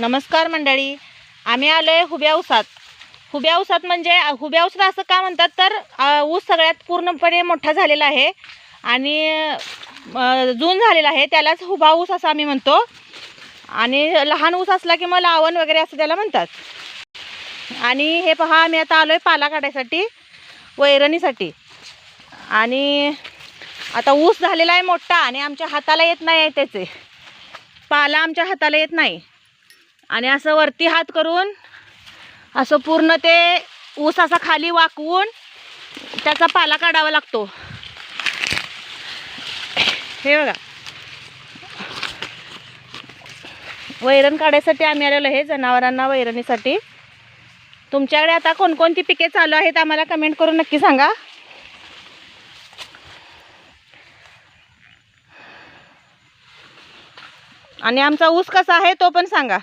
नमस्कार मंडळी. आम्ही आलो आहे हुब्या ऊसात हुब्या ऊसात म्हणजे हुब्या उसात असं का म्हणतात तर ऊस सगळ्यात पूर्णपणे मोठा झालेला आहे. आणि जून झालेला आहे त्यालाच हुबा ऊस असं आम्ही म्हणतो. आणि लहान ऊस असला की मग लावण वगैरे असं त्याला म्हणतात. आणि हे पहा आम्ही आता आलो आहे पाला काढायसाठी वैरणीसाठी. आणि आता ऊस झालेला आहे मोठा आणि आमच्या हाताला येत नाही आहे त्याचे. पाला आमच्या हाताला येत नाही. आणि असं वरती हात करून असं पूर्ण ते ऊस असा खाली वाकवून त्याचा पाला काढावा लागतो. हे बघा. वैरण काढायसाठी आम्ही आलेलो आहे जनावरांना वैरणीसाठी. तुमच्याकडे आता कोणकोणती पिके चालू आहेत आम्हाला कमेंट करून नक्की सांगा. आणि आमचा ऊस कसा आहे तो पण सांगा.